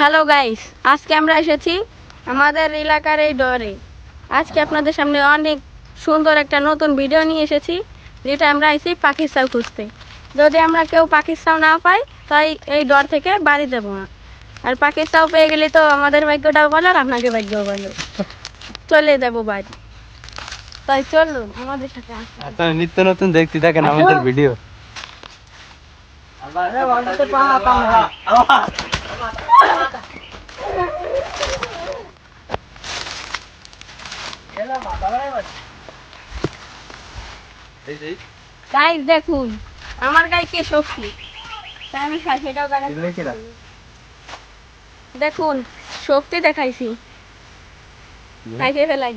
Hello guys আজকে আমরা এসেছি আমাদের এলাকার এই ডরে আজকে আপনাদের সামনে অনেক সুন্দর একটা নতুন ভিডিও নিয়ে এসেছি যেটা আমরা আইছি পাকিস্তান খুঁজতে যদি আমরা কেউ পাকিস্তান না পাই তাই এই ডর থেকে বাড়ি দেবো না আর পাকিস্তান পেয়ে গেলে তো আমাদের ভাগ্যটাও ভালো আর আপনাকে ভাগ্যও ভালো চলে যাব বাড়ি তাই চলুন আমাদের সাথে আসুন। নিত্য নতুন দেখতে থাকেন আমাদের ভিডিও গাইস দেখুন আমার গায়ে কি শক্তি? তাই আমি সেটাও দেখুন শক্তি দেখাইছি। খাইতে ফেলাই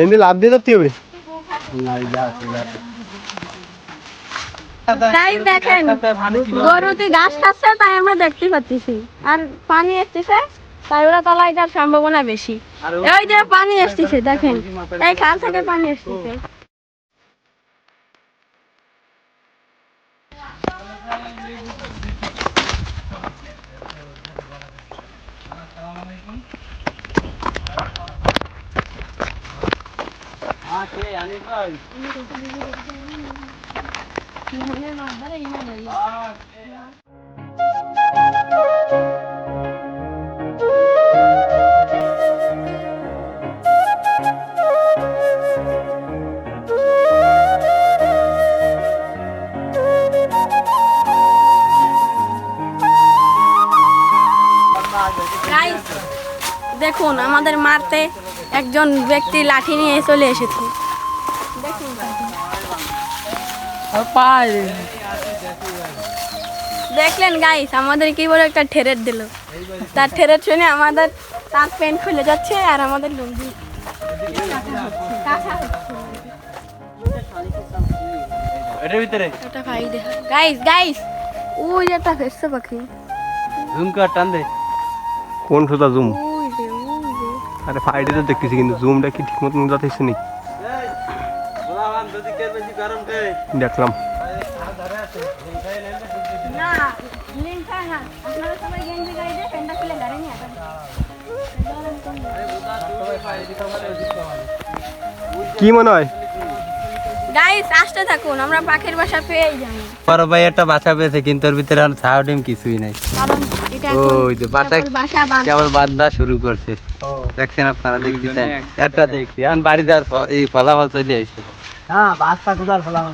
এমনি লাভ দিয়ে ধরতে হবে? গাইস দেখেন গরুতে ঘাস খাচ্ছে তাই আমরা দেখতে পাচ্ছি। আর পানি আসতেছে তাই ওরা তলায় যাওয়ার সম্ভাবনা বেশি। ওই যে পানি আসতেছে দেখেন। এই খাল থেকে পানি আসতেছে। দেখুন আমাদের মারতে একজন ব্যক্তি লাঠি নিয়ে চলে এসেছে। দেখলেন গাইস আমাদের কি বলে একটা ঠেরেট দিল। তার ঠেরেট শুনে আমাদের তার প্যান্ট খুলে যাচ্ছে আর আমাদের লুঙ্গি। এটার ভিতরে? ওটা ভাই দেখা। গাইস গাইস ওই যে একটা ফেসছে পাখি। জুম কর টান দে। কোন সোজা জুম? আরে ফাইডে তো দেখতেছি কিন্তু জুমটা কি ঠিক মতন যাচ্ছে নি আসেন। কি মনে হয়? গাইস আসতে থাকুন আমরা পাখির বাসা পেয়েই যাব। বড় ভাই একটা বাসা পেয়েছে কিন্তু ওর ভিতরে আর ছাও ডিম কিছুই নাই। কারণ এটা এখন ওই যে বাসা কেবল বাসা বাঁধ। শুরু করছে। দেখছেন আপনারা দেখতেছেন? একটা দেখছি। এখন বাড়ি যাওয়ার এই ফলাফল চলে আসছে হ্যাঁ বাচ্চা কোথার ফলাফল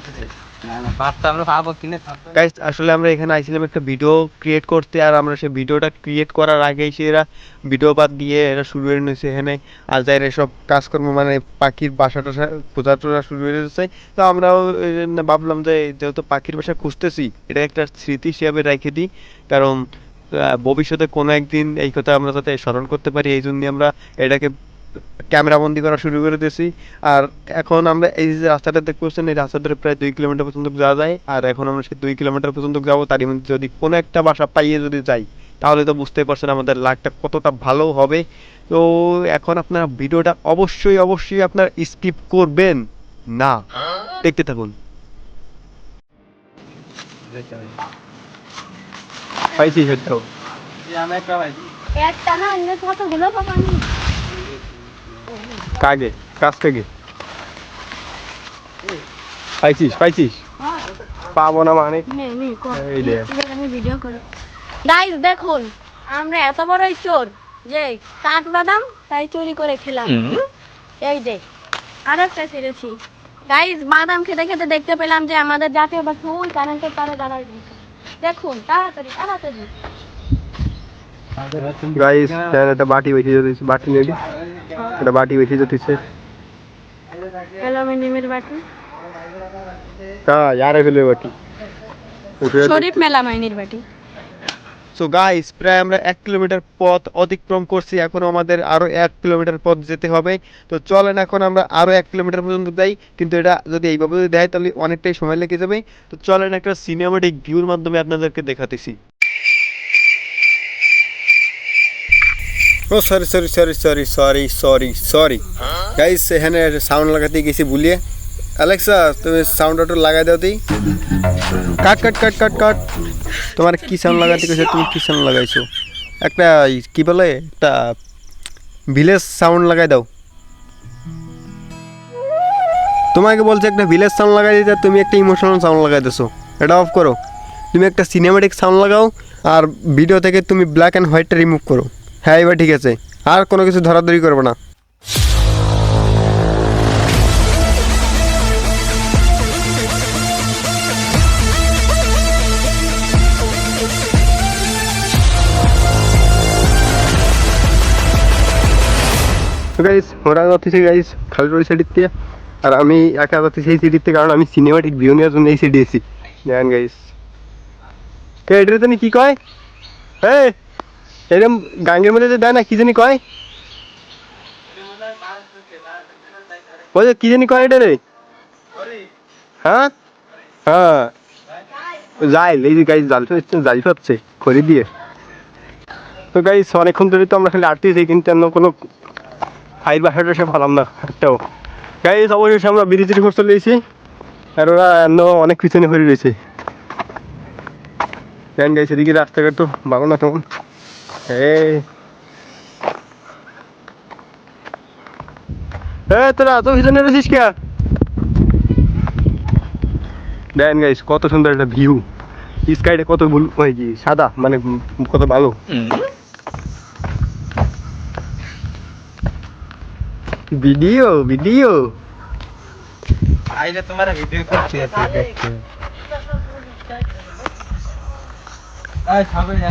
না না বাচ্চা আমরা পাবো কিনে গাইস আসলে আমরা এখানে আইছিলাম একটা ভিডিও ক্রিয়েট করতে আর আমরা সেই ভিডিওটা ক্রিয়েট করার আগেই এরা ভিডিও বাদ দিয়ে এরা শুরু করে নিয়েছে এখানে আজাইর এসব কাজকর্ম মানে পাখির বাসা টাসা খোঁজা টোজা শুরু করে দিয়েছে তো আমরাও এই জন্য ভাবলাম যে যেহেতু পাখির বাসা খুঁজতেছি এটা একটা স্মৃতি হিসাবে রেখে দিই। কারণ ভবিষ্যতে কোনো একদিন এই কথা আমরা যাতে স্মরণ করতে পারি এই জন্য আমরা এটাকে ক্যামেরা বন্দি করা শুরু করে দিয়েছি। আর এখন আমরা এই যে রাস্তাটা দেখতে পাচ্ছেন এই রাস্তা ধরে প্রায় দুই কিলোমিটার পর্যন্ত যাওয়া যায়। আর এখন আমরা সেই দুই কিলোমিটার পর্যন্ত যাব তারই মধ্যে যদি কোনো একটা বাসা পাইয়ে যদি যাই তাহলে তো বুঝতেই পারছেন আমাদের লাকটা কতটা ভালো হবে। তো এখন আপনারা ভিডিওটা অবশ্যই অবশ্যই আপনার স্কিপ করবেন না। দেখতে থাকুন। পাইছি সেটাও। একটা না অন্য কতগুলো পাবানি কাগে কাজ থেকে? পাইছিস পাইছিস? পাবো না মানে? নে নে কর। এই নে। ঠিক আছে, আমি ভিডিও করি গাইস দেখুন আমরা এত বড়ই চোর যে কাঠ বাদাম তাই চুরি করে খেলাম। এই দেখ আর একটা ছেড়েছি। গাইস বাদাম খেতে খেতে দেখতে পেলাম যে আমাদের জাতীয় পাখি ওই কারেন্টের দাঁড়ায়। দেখুন তাড়াতাড়ি তাড়াতাড়ি। গাইস একটা বাটি বেশি যেতেছে বাটি নিয়ে একটা বাটি বেশি যেতেছে অ্যালুমিনিয়ামের বাটি হ্যাঁ यार ফেলে বাটি শরীফ মেলামাইনের বাটি সো গাইস প্রায় আমরা এক কিলোমিটার পথ অতিক্রম করছি এখন আমাদের আরও এক কিলোমিটার পথ যেতে হবে। তো চলেন এখন আমরা আরও এক কিলোমিটার পর্যন্ত যাই কিন্তু এটা যদি এইভাবে যদি দেয় তাহলে অনেকটাই সময় লেগে যাবে। তো চলেন একটা সিনেমাটিক ভিউর মাধ্যমে আপনাদেরকে দেখাতেছি। ও sorry sorry sorry sorry sorry sorry sorry guys এখানে সাউন্ড লাগাতে গেছি ভুলিয়ে অ্যালেক্সা তুমি সাউন্ড একটু লাগাই দাও তুই কাট কাট কাট কাট কাট তোমার কি সাউন্ড লাগাতে গেছে? তুমি কি সাউন্ড লাগাইছো? একটা কি বলে? একটা ভিলেজ সাউন্ড লাগাই দাও। তোমাকে বলছে একটা ভিলেজ সাউন্ড লাগাই দিতে, তুমি একটা ইমোশনাল সাউন্ড লাগাই দিছো। এটা অফ করো। তুমি একটা সিনেমেটিক সাউন্ড লাগাও, আর ভিডিও থেকে তুমি ব্ল্যাক অ্যান্ড হোয়াইটটা রিমুভ করো। হ্যাঁ এবার ঠিক আছে। আর কোনো কিছু ধরাধরি করব না। গাইস ওরা যাচ্ছে গাইস খালি ওই সাইডের থেকে। আর আমি একা যাচ্ছি সেই সিটির থেকে, কারণ আমি সিনেমাটিক ভিউ নেওয়ার জন্য এই সিটি এসি দেখেন গাইস কে এটা জানি কি কয়? হ্যাঁ এরকম গাঙ্গের মধ্যে দেয় না, কি জানি কয়? ওই কি জানি কয় এটা রে? হ্যাঁ? হ্যাঁ। যাই এই যে গাইস জাল জাল পাচ্ছে খড়ি দিয়ে। তো গাইস অনেকক্ষণ ধরে তো আমরা খালি আটতেছি কিন্তু অন্য কোনো ফাইল বাসাটা সে ভালাম না, একটাও। গাইস অবশেষে আমরা ব্রিজের উপর চলে এসেছি আর ওরা অন্য অনেক পিছনে হয়ে রয়েছে। দেন গাইস এদিকে রাস্তাঘাট তো ভালো না তেমন। এই তোরা তো কে? দেন গাইস কত সুন্দর একটা ভিউ স্কাইটা কত ব্লু কি, সাদা মানে কত ভালো। ভিডিও ভিডিও আইলে তোমার ভিডিও করছি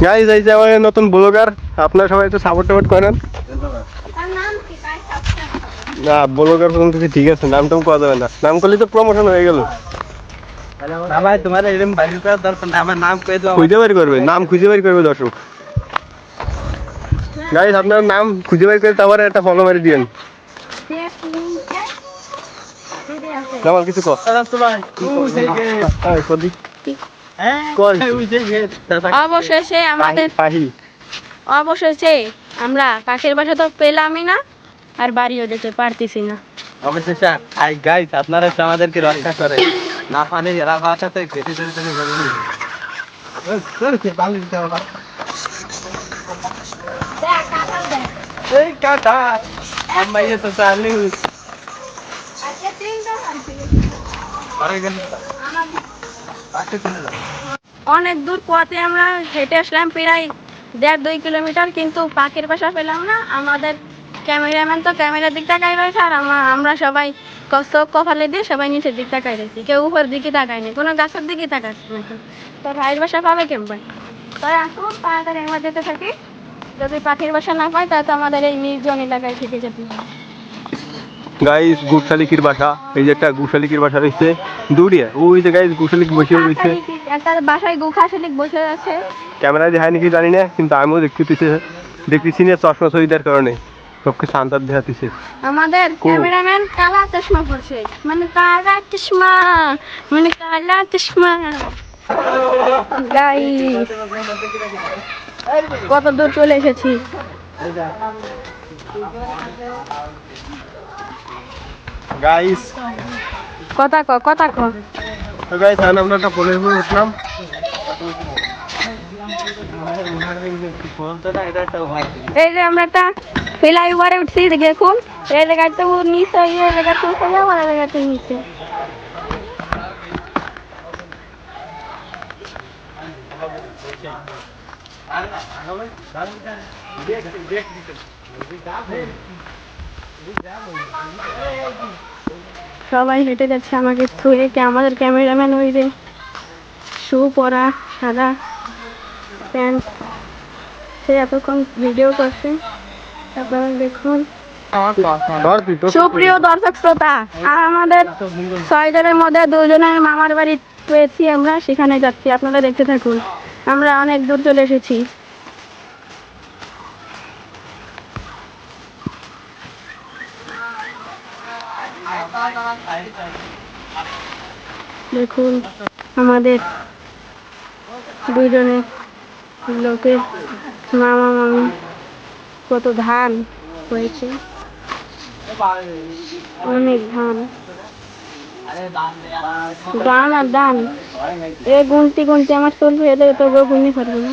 গাইস এই যে নতুন ব্লগার আপনারা সবাই তো সাপোর্ট টাপোর্ট করেন। না ব্লগার পর্যন্ত ঠিক আছে নাম টাম করা যাবে না। নাম করলে তো প্রমোশন হয়ে গেল। ভাই তোমার এরকম বাড়ি করার দরকার না আমার নাম কয়ে দাও। খুঁজে বের করবে নাম খুঁজে বের করবে দর্শক। গাইস আপনার নাম খুঁজে বের করে তারপরে একটা ফলো মেরে দিয়েন। আমার কিছু অবশেষে আমাদের অবশেষে আমরা পাখির বাসা তো পেলামই না আর বাড়িও যেতে পারতেছি না। অবশেষে আই গাইস আপনারা আমাদেরকে রক্ষা করে না পানি এরা ভাষা ঘেটে ধরে ধরে এই কাটা। আম্মা ইয়ে তো চালু। আরে গেল অনেক দূর পথে আমরা হেঁটে আসলাম, প্রায় দেড় দুই কিলোমিটার, কিন্তু পাখির বাসা পেলাম না। আমাদের ক্যামেরাম্যান তো ক্যামেরার দিক তাকাই রয়েছে, আর আমা- আমরা সবাই চোখ কপালে দিয়ে সবাই নিচের দিক তাকাই রয়েছি। কেউ উপর দিকে তাকায়নি, কোনো গাছের দিকে তাকাচ্ছে না তো ভাইয়ের বাসা পাবে কেমন? তাই আসুন, তাড়াতাড়ি আমরা যেতে থাকি। যদি পাখির বাসা না পাই তাহলে আমাদের এই নির্জন এলাকায় থেকে যেতে হবে। গাইস গুসালিকির বাসা এই যে একটা গুসালিকির বাসা রয়েছে দূরিয়া ওই যে গাইস গুসালিক বসে রয়েছে। একটা বাসায় গুখা বসে আছে। ক্যামেরা দেখায় নাকি জানি না কিন্তু আমিও দেখতেছি দেখতেছি না চশমা সহিদার কারণে। সবকে শান্তার দেখাতেছে। আমাদের ক্যামেরাম্যান কালা চশমা পড়ছে মানে কালা চশমা মানে কালা চশমা। গাইস কত দূর চলে এসেছি। গাইস কথা ক কথা ক। তো গাইস আমরা একটা পোলের উপরে উঠলাম। এই যে আমরা একটা ফ্লাই ওভারে উঠছি দেখুন এই জায়গাটা নিচে এই জায়গাটা উপরে আমার জায়গাটা নিচে। সবাই হেঁটে যাচ্ছে, আমাকে কে আমাদের ক্যামেরাম্যান ওই যে শু পরা, সাদা প্যান্ট। সে এতক্ষণ ভিডিও করছে। আপনারা দেখুন। সুপ্রিয় দর্শক শ্রোতা আর আমাদের ছয় জনের মধ্যে দুজনের মামার বাড়ি পেয়েছি আমরা, সেখানে যাচ্ছি। আপনারা দেখতে থাকুন। আমরা অনেক দূর চলে এসেছি। দেখুন, আমাদের দুজনে লোকের মামা, মামি কত ধান হয়েছে। অনেক ধান। ধান আর ধান। এ গুনতি গুনতি আমার চলবে এদের তো গুনি পারব না।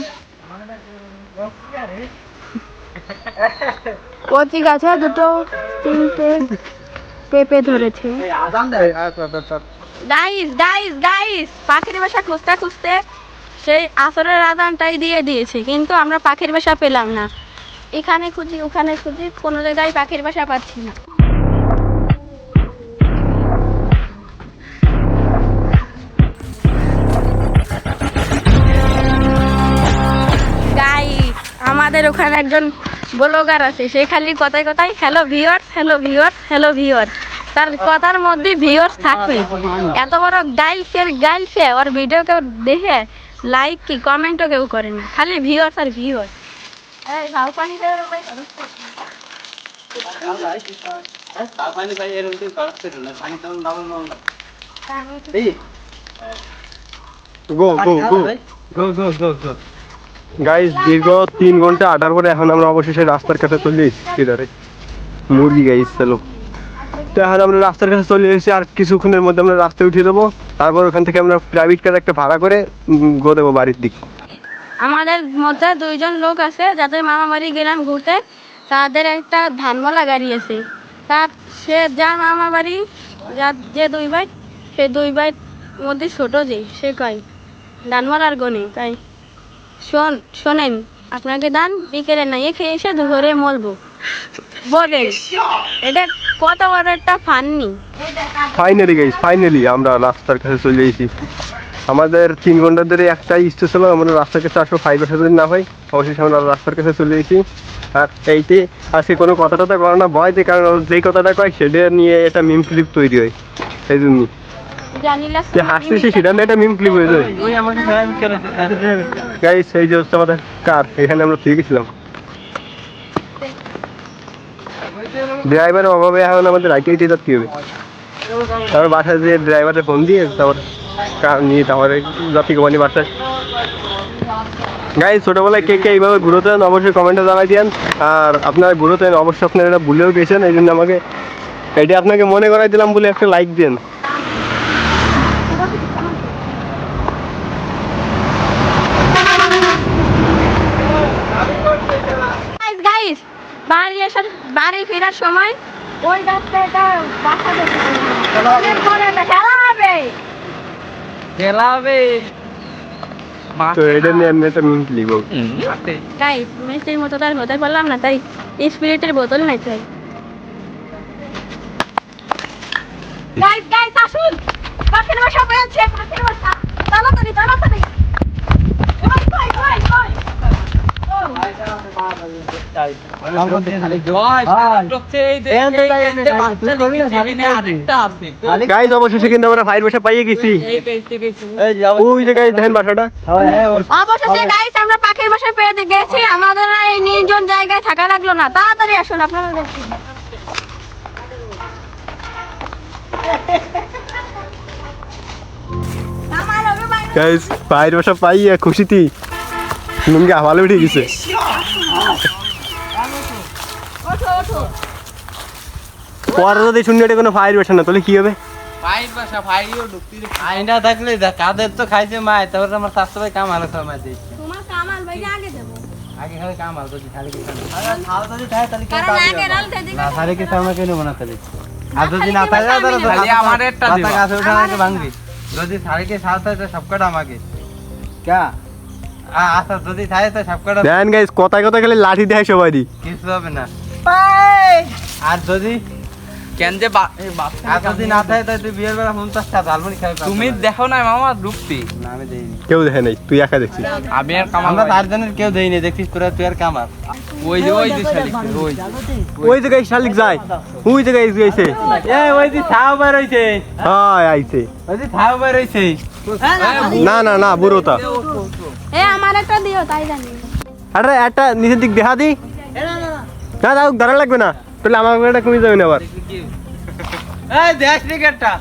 কচি গাছে দুটো তিনটে পেঁপে ধরেছে। গাইস গাইস গাইস পাখির বাসা খুঁজতে খুঁজতে সেই আসরের আদানটাই দিয়ে দিয়েছে কিন্তু আমরা পাখির বাসা পেলাম না। এখানে খুঁজি ওখানে খুঁজি কোনো জায়গায় পাখির বাসা পাচ্ছি না। আমাদের ওখানে একজন ব্লগার আছে সে খালি কথায় কথায় hello viewers hello viewers hello viewer তার কথার মধ্যে ভিওর্স থাকবে। এত বড় গাইলসের গাইলসে ওর ভিডিও কেউ দেখে লাইক কি কমেন্টও কেউ করে না খালি ভিওর্স আর ভিওর এই ভাও পানি। গো গো গো গো গো গো গো গাইস দীর্ঘ তিন ঘণ্টা আটার পরে এখন আমরা অবশেষে রাস্তার কাছে চলে এসেছি এধারে মুরগি গাইস চলো। তো এখন আমরা রাস্তার কাছে চলে এসেছি, আর কিছুক্ষণের মধ্যে আমরা রাস্তায় উঠিয়ে দেবো। তারপর ওখান থেকে আমরা প্রাইভেট কার একটা ভাড়া করে গো দেবো বাড়ির দিক। আমাদের মধ্যে দুইজন লোক আছে, যাদের মামা বাড়ি গেলাম ঘুরতে, তাদের একটা ধানমলা গাড়ি আছে। তার সে, যার মামা বাড়ি যার যে দুই ভাই, সে দুই ভাই মধ্যে ছোট যে, সে কয়, ধানমলার গনে, তাই। শোন, শোনেন, আপনাকে দান বিকেলে না খেয়ে এসে ধরে মলবো বলেন, এটা কত বড় একটা ফান্নি। ফাইনালি গাইস ফাইনালি আমরা রাস্তার কাছে চলে এসেছি। আমাদের তিন ঘণ্টা ধরে একটাই ইচ্ছে ছিল আমরা রাস্তার কাছে আসব ফাইভ যদি না হয়, অবশেষে আমরা রাস্তার কাছে চলে এসেছি। আর এইতে আজকে কোনো কথা টথা করে না, ভয় যে কারণ যেই কথাটা কয়, সেটা নিয়ে এটা মিম ক্লিপ তৈরি হয়। এই জন্য জানিলা যে হাসতেছি সেটা নিয়ে একটা মিম ক্লিপ হয়ে যায়। ওই আমাকে ড্রাইভ করে গাইস এই যে হচ্ছে আমাদের কার এখানে আমরা গেছিলাম। ড্রাইভারের অভাবে এখন আমাদের কি হবে। তারপর বাসায় যে ড্রাইভারের ফোন দিয়ে তারপর কার নিয়ে তারপরে যাত্রী কোম্পানি বাসায়। গাই ছোটবেলায় কে কে এইভাবে ঘুরোতেন অবশ্যই কমেন্টে জানাই দিয়েন। আর আপনারা ঘুরোতেন অবশ্যই আপনারা এটা ভুলেও গেছেন এই জন্য আমাকে এটা আপনাকে মনে করাই দিলাম বলে একটা লাইক দেন গাইস গাইস বাড়ি আসার বাড়ি ফেরার সময় ওই গাছটা এটা বাসা দেখে অনেক খেলা হবে তো এটা নিয়ে আমি একটা মিম ক্লিপ গাইস মেসির মতো তার হতে পারলাম না তাই স্পিরিটের বোতল নাই চাই গাইস গাইস আসুন। পাখির বাসা পেয়েছে পাখির বাসা তাড়াতাড়ি তাড়াতাড়ি। গাইজ অবশেষে কিন্তু আমরা ফাইভ বাসা পাইয়ে গেছি। ওই যে গাইজ দেখেন বাসাটা। অবশেষে গাইস আমরা পাখির বাসায় পেয়ে গেছি। আমাদের এই নির্জন জায়গায় থাকা লাগল না। তাড়াতাড়ি আসুন আপনারা। গাইজ ফাইভ বাসা পাইয়ে খুশিতি। নুনকে হাওয়ালে উঠে গেছে পরে যদি শুনি কোনো বাসা না তাহলে কি হবে? আইনা থাকলে কাদের তো খাইছে মায় তারপর আমার স্বাস্থ্য ভাই কাম আলো খাওয়া দিয়ে তোমার কামাল ভাইকে আগে খালি কাম আলো যদি খালি? কেন আর না থাকে তাহলে আমার একটা দিবা। গাছে উঠে ভাঙবি। হয় সবকটা আমাকে। আচ্ছা যদি থাকে তো সবকটা দেন গাইজ কথায় কথা গেলে লাঠি দেয় সবাই কিছু হবে না। আর যদি কেন যে বাচ্চা আর যদি না থাকে তাহলে তুই বিয়ের বেলা পঞ্চাশটা ঝালমুড়ি খাবি তুমি দেখো না মামা ডুবতি না আমি দেইনি। কেউ দেখে নাই তুই একা দেখছিস। আমি আর কামাল আমরা। চারজনের কেউ দেইনি দেখছিস তোরা তুই আর কামার ওই যে ওই যে শালিক ওই ওই যে গাইজ শালিক যায়। ওই যে গাইজ গেছে। এ ওই যে ছাও বের হইছে। হাই আইছে। ওই যে ছাও বের হইছে। না না না বুড়োটা এ আমার একটা দিও তাই জানি। আরে একটা নিচের দিক দেখা দি। না দাও দাঁড়া লাগবে না। তাহলে আমার একটা কমে যাবে না আবার। এই দেখ ক্রিকেটটা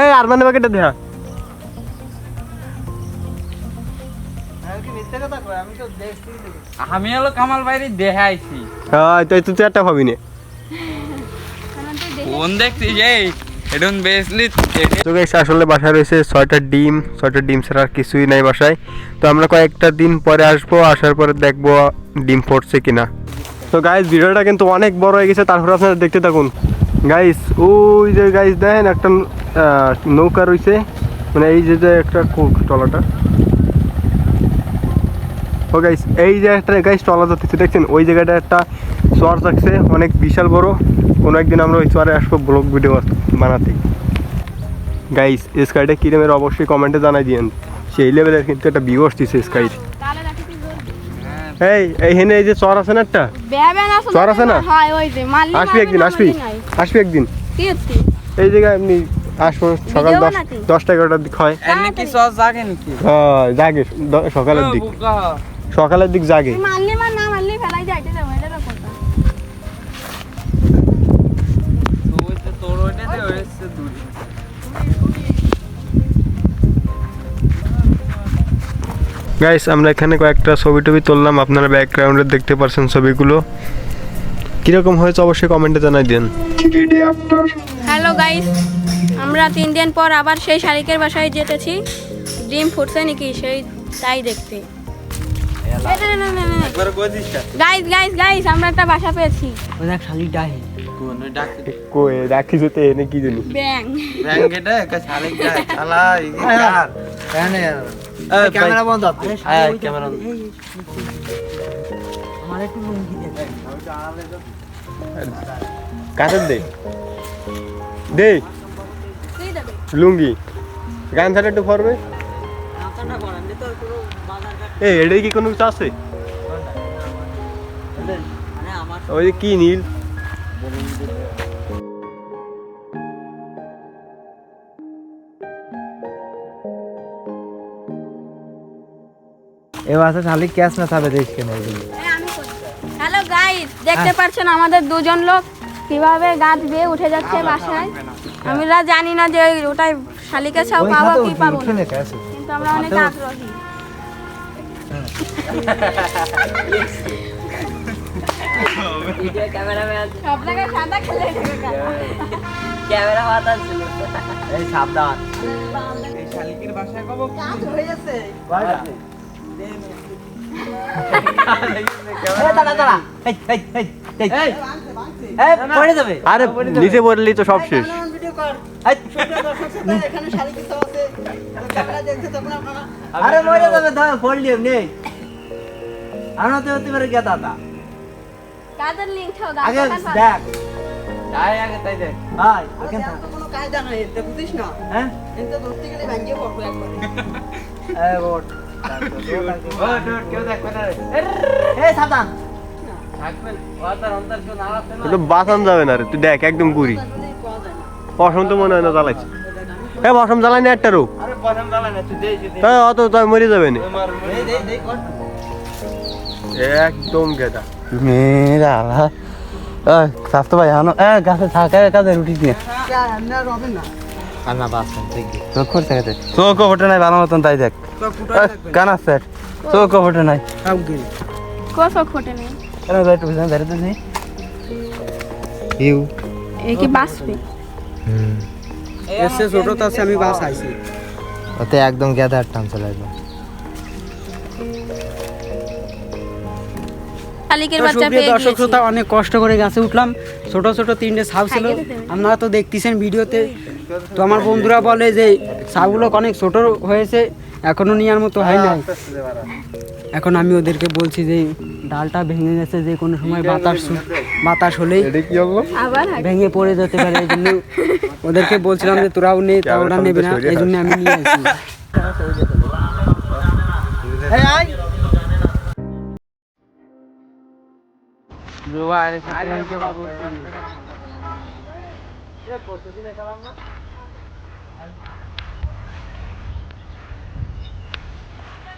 এই আর মানে বাকিটা দেখা। আমি দেখছি হলো কামাল বাইরে দেখে আইছি হ্যাঁ তুই তুই একটা পাবি না ফোন দেখছিস এই। বেসলি তো গাইস আসলে বাসায় রয়েছে ছয়টা ডিম। ছয়টা ডিম ছাড়া আর কিছুই নাই বাসায়। তো আমরা কয়েকটা দিন পরে আসব, আসার পরে দেখব ডিম ফোটছে কিনা। তো গাইস ভিডিওটা কিন্তু অনেক বড় হয়ে গেছে, তারপর আপনারা দেখতে থাকুন। গাইস ওই যে গাইস দেখেন একটা নৌকা রয়েছে। মানে এই যে যে একটা টলাটা ও গাইস এই যে একটা গাইস টলা ধরতেছে দেখছেন? ওই জায়গাটা একটা চর থাকছে অনেক বিশাল বড়। কোনো একদিন আমরা ওই চরে আসব ব্লগ ভিডিও বানাতে। গাইস স্কাইটা কিরমের অবশ্যই কমেন্টে জানাই দিয়েন। সেই লেভেলের কিন্তু একটা ভিউ আসতেছে স্কাইর এই এইখানে এই যে চর আছে না একটা? চর আছে না? হয় ওই যে মারলি আসবি একদিন আসবি। আসবি একদিন। এই জায়গায় এমনি আসব সকাল দশ দশটা এগারোটার দিক হয়। জাগে হ্যাঁ জাগে সকালের দিক। সকালের দিক জাগে। মারলি মার না মারলি ফেলাই যাইতে যাব এটা তো কথা তোর ওইটা হয়েছে দূরে গাইস আমরা এখানে কয়েকটা ছবি টবি তুললাম আপনারা ব্যাকগ্রাউন্ডে দেখতে পারছেন ছবিগুলো। কীরকম হয়েছে অবশ্যই কমেন্টে জানাই দেন। হ্যালো গাইস আমরা তিন দিন পর আবার সেই শালিকের বাসায় যেতেছি। ডিম ফুটছে নাকি সেই তাই দেখতে। গাইস গাইস গাইস আমরা একটা বাসা পেয়েছি। দেখ শালি ডাহে কোন ডাক কই রাখি যেতে এনে কি জানি ব্যাং। ব্যাংকেটে কা শালিক যা শালা ইয়ার কেন ক্যামেরা বন্ধ আয় ক্যামেরা আমার একটু লুঙ্গি দে কাদের দে। দে। লুঙ্গি। গান ছাড়া একটু ফরবে আপনারটা করেন তো কোনো এটাই কি কোনো কিছু আছে? ওই যে কি নীল? এ বাসা শালিক ক্যাশ না থাকবে দেখ কেন হ্যালো গাইস দেখতে পাচ্ছেন আমাদের দুজন লোক কীভাবে গাছ বেয়ে উঠে যাচ্ছে বাসায়? আমরা জানি না যে ওই- ওটাই শালিকে ছাও পাবো কি পাবো কিন্তু আমরা অনেক আগ্রহী। সাবধান। শালিকের বাসায় কব? এই এই এই এই এই। এই আরে মরে যাবে নেই। আমরা তো হতে পারে কে দাদা। কাদের লিঙ্ক ছাও আগে দেখ। তাই আগে তাই দেখ। ভাই ওখান থেকে। হ্যাঁ? বোট ও ডট কেউ দেখবে না। রে। এই সাবধান। থাকবেন। ওয়াটার অন্তর কেউ না আসে না। তো বাঁচান যাবে না রে। তুই দেখ একদম গুড়ি অসম তো মনে হয় না জ্বালাইছে। হ্যাঁ অসম জ্বালাই না একটারও না তুই হ্যাঁ অত তো মরে যাবে না। মার এই দেই দেই কর। একদম গেদা। মেরা আলা। স্বাস্থ্য ভাই আনো। এ গাছে থাকা কাজে রুটি দিয়ে। আনা বাস চোখ করছে গেছে চোখ ফোটে নাই ভালো মতন তাই দেখ। কান আছে চোখ ফোটে নাই? কেন ধরে ইউ এই কি বাসবে এসে ছোট তো আছে আমি বাস আইছি। ওতে একদম গ্যাদার টান চলে একদম শালিকের বাচ্চা পেয়ে দর্শক শ্রোতা অনেক কষ্ট করে গাছে উঠলাম। ছোট ছোট তিনটে ছাউ ছিল। আপনারা তো দেখতেছেন ভিডিওতে। তো আমার বন্ধুরা বলে যে ছাউগুলো অনেক ছোট হয়েছে এখনও নেওয়ার মতো হয় নাই। এখন আমি ওদেরকে বলছি যে ডালটা ভেঙে গেছে যে কোনো সময় বাতাস বাতাস হলেই এটা কি হলো? ভেঙে পড়ে যেতে পারে এই জন্য ওদেরকে বলছিলাম যে তোরাও নেই তা ওরা নেবে না এই জন্য আমি নিয়ে আসি।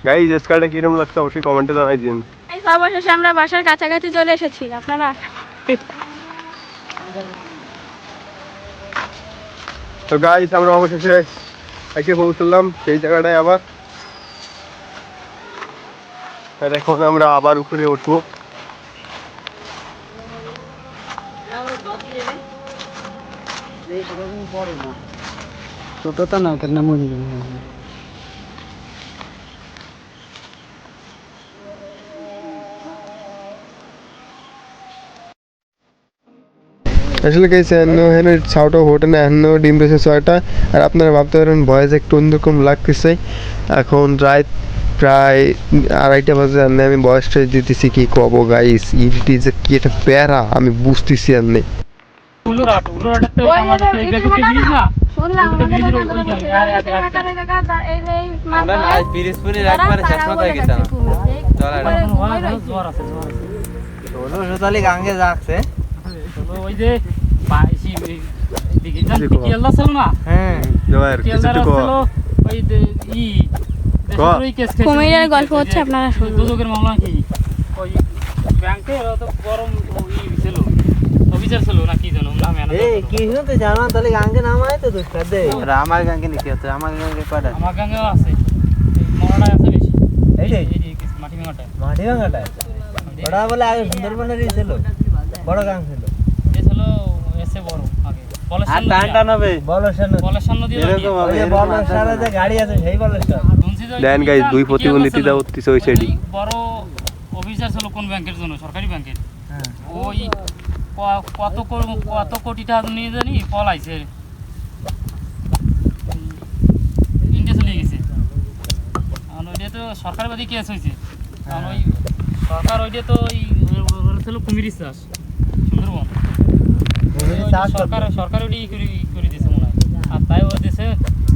গাইজ স্কারটা কীরকম লাগছে? অবশ্যই কমেন্টে জানাই দিন। এই অবশেষে আমরা বাসার কাছাকাছি চলে এসেছি। আপনারা তো গাইস আমরা অবশেষে এসে পৌঁছলাম সেই জায়গাটায় আবার। আর এখন আমরা আবার উপরে উঠবো। টোটোটা না কেন মনে আসলে গেছে এন্ন হেনে ছাউটা হোটে না এন্ন ডিম রয়েছে ছয়টা আর আপনারা ভাবতে পারেন বয়স একটু অন্যরকম লাগতেছে এখন রাত প্রায় আড়াইটা বাজে আর আমি বয়সটা দিতেছি কি কব গাইস ইডিটি যে কি একটা প্যারা আমি বুঝতেছি আর নেই শুনলাম আমাদের এখানে তো এলাকার এই জায়গা দা- এই যে এই আমরা মাথায় না পিরিসপুরের তারা একবারে শেষ তারা মাথায় বলে গেছিলাম গেছে কুমির। এই চল আর। কুমির হয়েছে। ষোলো শতালি গাঙ্গে যাচ্ছে ওই যে পাইছি দিকে জান কেলা ছিল না? হ্যাঁ। জয়ের কিছু কেলা একটু ছিল ওই যে- ই ক। দেশের ওই কেস খেয়েছে। কুমিরের গল্প হচ্ছে আপনারা দুদকের মামলা কি ওই ব্যাংকে তো গরম ই ছিল অফিসার ছিল না কি জানো না ম্যানেজার ছিল। শুনতে জানো তাহলে গাঙ্গে নামায় তো দুষ্টা দে আমার গাঙ্গে নিতে হচ্ছে আমার গাঙ্গে কয়টা আমার গাঙ্গেও আছে। মরাটাই আছে বেশি। এই যে? এই যে কিছু মাটি মাটি ভাঙাটা? ওটা বলে আগে সুন্দরবনেরই ছিল। বড় গাং ছিল যে ছিল এসে বড় হবে দেন দুই প্রতিবন্ধিতা উঠতেছে ওই সাইডে বড় অফিসার ছিল কোন ব্যাংকের জন্য? সরকারি ব্যাংকের। ওই কত কত কোটি টাকা নিয়ে জানি পলাইছে। ইন্ডিয়া চলে গেছে। ওইটা তো সরকারবাদী কেস হয়েছে কারণ ওই সরকার ওইটা তো ওই ছিল কুমির চাষ সুন্দরবন কুমির ওই চাষ করতো। সরকার করে করে দিয়েছে মনে হয়। আর তাই ওর দেশে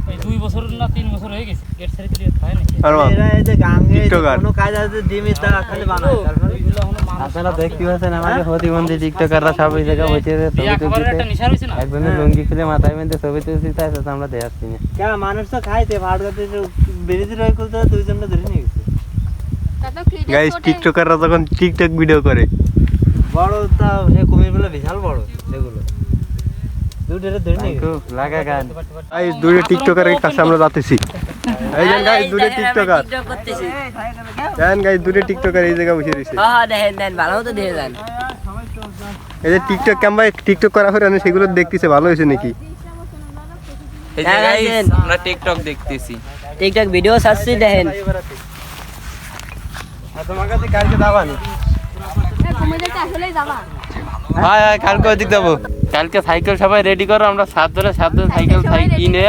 ওই দুই বছর না তিন বছর হয়ে গেছে। গেট ছেড়ে দিলে হয় নাকি? এরা এই যে গাঙ্গে কোনো কাজ আছে ডিমি তারা খালি বানায় তারপরে ওইগুলো এখনও আপনারা দেখতে পাচ্ছেন আমাদের প্রতিবন্ধী টিকটকাররা সব ওই জায়গায় বসে এই ছবি না? একজনের লুঙ্গি খুলে মাথায় বেঁধে ছবি তুলছি তাই তো আমরা দেখাচ্ছি না। কেন মানুষ তো খাইতে ভাট করতে বেরিয়ে রয়ে খুলতে দুইজনটা ধরে নিয়ে গেছে। গাইস টিকটকাররা যখন টিকটক ভিডিও করে বড় তা সে কুমিরগুলো বিশাল বড় সেগুলো গান। গাইস দূরে টিকটকারের কাছে আমরা যাচ্ছি এই দেন গাইস দূরে টিকটকার। দেন গাইস দূরে টিকটকার এই জায়গায় বসে রয়েছে। এই যে টিকটক ক্যাম্বা টিকটক করা হয়ে রানে সেগুলো দেখতেছে ভালো হয়েছে নাকি? এই যে guys, আমরা টিকটক দেখতেছি। টিকটক ভিডিও ছাড়ছি দেখেন। আর তোমার কাছে কালকে দাবানি এ, কুমিরদেরকে আসলেই যাবা হ্যাঁ হ্যাঁ কালকে ওদিক যাব। কালকে সাইকেল সবাই রেডি করো আমরা সাত ধরে সাত ধরে সাইকেল কিনে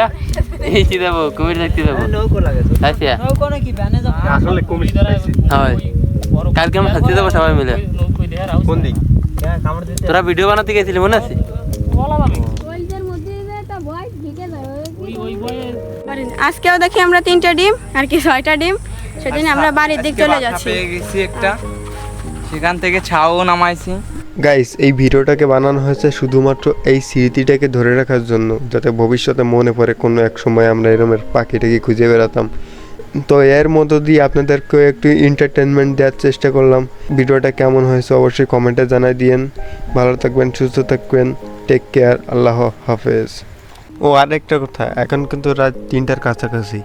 এই কি দেবো কুমির দেখতে আচ্ছা যাব? আসলে কুমির হয়। কালকে আমরা হাসতে যাব সবাই মিলে। কোন দিক? হ্যাঁ তোরা ভিডিও বানাতে গেছিলি মনে আছে? আজকেও দেখি আমরা তিনটা ডিম আর কি ছয়টা ডিম। সেদিন আমরা বাড়ির দিক চলে যাচ্ছি। গেছি একটা। সেখান থেকে ছাও নামাইছি। গাইস এই ভিডিওটাকে বানানো হয়েছে শুধুমাত্র এই স্মৃতিটাকে ধরে রাখার জন্য যাতে ভবিষ্যতে মনে পড়ে কোনো এক সময় আমরা এরমের পাখিটাকে খুঁজে বেড়াতাম। তো এর মধ্য দিয়ে আপনাদেরকে একটু এন্টারটেনমেন্ট দেওয়ার চেষ্টা করলাম। ভিডিওটা কেমন হয়েছে অবশ্যই কমেন্টে জানাই দিয়েন। ভালো থাকবেন সুস্থ থাকবেন। টেক কেয়ার আল্লাহ হাফেজ। ও আরেকটা কথা এখন কিন্তু রাত তিনটার কাছাকাছি।